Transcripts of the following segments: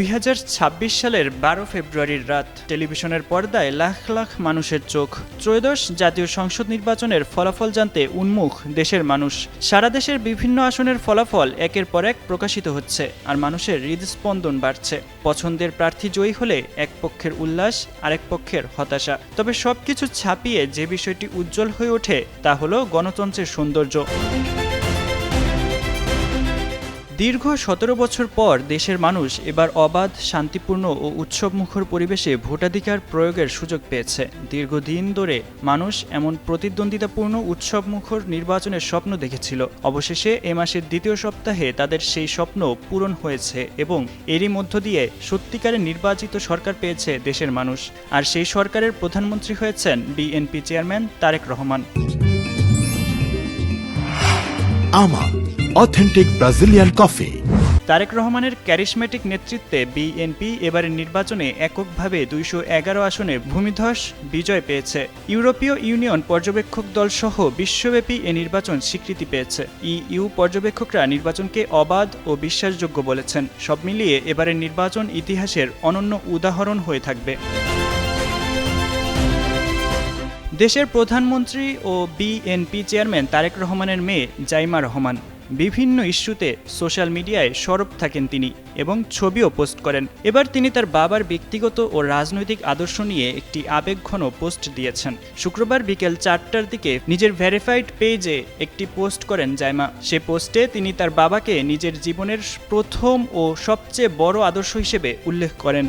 দুই হাজার ছাব্বিশ সালের বারো ফেব্রুয়ারির রাত টেলিভিশনের পর্দায় লাখ লাখ মানুষের চোখ। ত্রয়োদশ জাতীয় সংসদ নির্বাচনের ফলাফল জানতে উন্মুখ দেশের মানুষ। সারা দেশের বিভিন্ন আসনের ফলাফল একের পর এক প্রকাশিত হচ্ছে, আর মানুষের হৃদস্পন্দন বাড়ছে। পছন্দের প্রার্থী জয়ী হলে এক পক্ষের উল্লাস, আরেক পক্ষের হতাশা। তবে সবকিছু ছাপিয়ে যে বিষয়টি উজ্জ্বল হয়ে ওঠে, তা হলো গণতন্ত্রের সৌন্দর্য। দীর্ঘ সতেরো বছর পর দেশের মানুষ এবার অবাধ, শান্তিপূর্ণ ও উৎসবমুখর পরিবেশে ভোটাধিকার প্রয়োগের সুযোগ পেয়েছে। দীর্ঘদিন ধরে মানুষ এমন প্রতিদ্বন্দ্বিতাপূর্ণ, উৎসবমুখর নির্বাচনের স্বপ্ন দেখেছিল। অবশেষে এ মাসের দ্বিতীয় সপ্তাহে তাদের সেই স্বপ্ন পূরণ হয়েছে এবং এরই মধ্য দিয়ে সত্যিকারের নির্বাচিত সরকার পেয়েছে দেশের মানুষ। আর সেই সরকারের প্রধানমন্ত্রী হয়েছেন বিএনপি চেয়ারম্যান তারেক রহমান। আমা অথেন্টিক ব্রাজিলিয়ান কফি। তারেক রহমানের ক্যারিসমেটিক নেতৃত্বে বিএনপি এবারের নির্বাচনে এককভাবে দুইশো এগারো আসনে ভূমিধস বিজয় পেয়েছে। ইউরোপীয় ইউনিয়ন পর্যবেক্ষক দল সহ বিশ্বব্যাপী এ নির্বাচন স্বীকৃতি পেয়েছে। ইইউ পর্যবেক্ষকরা নির্বাচনকে অবাধ ও বিশ্বাসযোগ্য বলেছেন। সব মিলিয়ে এবারের নির্বাচন ইতিহাসের অনন্য উদাহরণ হয়ে থাকবে। দেশের প্রধানমন্ত্রী ও বিএনপি চেয়ারম্যান তারেক রহমানের মেয়ে জাইমা রহমান। বিভিন্ন ইস্যুতে সোশ্যাল মিডিয়ায় সরব থাকেন তিনি এবং ছবিও পোস্ট করেন। এবার তিনি তার বাবার ব্যক্তিগত ও রাজনৈতিক আদর্শ নিয়ে একটি আবেগঘন পোস্ট দিয়েছেন। শুক্রবার বিকেল চারটার দিকে নিজের ভেরিফাইড পেজে একটি পোস্ট করেন জাইমা। সে পোস্টে তিনি তার বাবাকে নিজের জীবনের প্রথম ও সবচেয়ে বড় আদর্শ হিসেবে উল্লেখ করেন।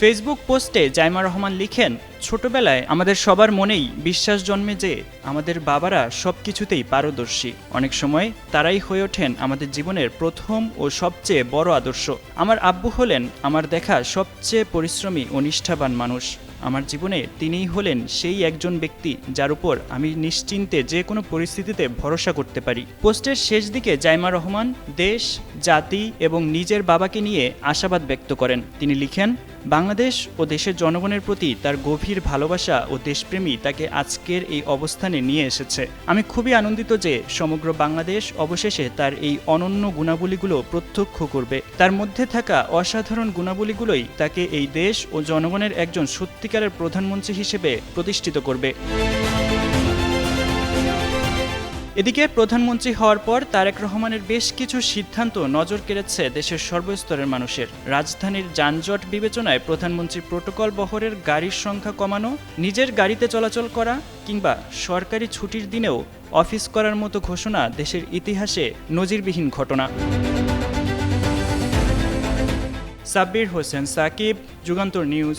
ফেসবুক পোস্টে জাইমা রহমান লিখেন, ছোটবেলায় আমাদের সবার মনেই বিশ্বাস জন্মে যে আমাদের বাবারা সব কিছুতেই পারদর্শী। অনেক সময় তারাই হয়ে ওঠেন আমাদের জীবনের প্রথম ও সবচেয়ে বড় আদর্শ। আমার আব্বু হলেন আমার দেখা সবচেয়ে পরিশ্রমী ও নিষ্ঠাবান মানুষ। আমার জীবনে তিনিই হলেন সেই একজন ব্যক্তি যার উপর আমি নিশ্চিন্তে যে কোনো পরিস্থিতিতে ভরসা করতে পারি। পোস্টের শেষ দিকে জাইমা রহমান দেশ, জাতি এবং নিজের বাবাকে নিয়ে আশাবাদ ব্যক্ত করেন। তিনি লিখেন বাংলাদেশ ও দেশের জনগণের প্রতি তার গভীর ভালোবাসা ও দেশপ্রেমী তাকে আজকের এই অবস্থানে নিয়ে এসেছে। আমি খুবই আনন্দিত যে সমগ্র বাংলাদেশ অবশেষে তার এই অনন্য গুণাবলীগুলো প্রত্যক্ষ করবে। তার মধ্যে থাকা অসাধারণ গুণাবলীগুলোই তাকে এই দেশ ও জনগণের একজন সত্যিকারের প্রধানমন্ত্রী হিসেবে প্রতিষ্ঠিত করবে। এদিকে প্রধানমন্ত্রী হওয়ার পর তারেক রহমানের বেশ কিছু সিদ্ধান্ত নজর কেড়েছে দেশের সর্বস্তরের মানুষের। রাজধানীর যানজট বিবেচনায় প্রধানমন্ত্রী প্রোটোকল বহরের গাড়ির সংখ্যা কমানো, নিজের গাড়িতে চলাচল করা কিংবা সরকারি ছুটির দিনেও অফিস করার মতো ঘোষণা দেশের ইতিহাসে নজিরবিহীন ঘটনা। সাব্বির হোসেন সাকিব, যুগান্তর নিউজ।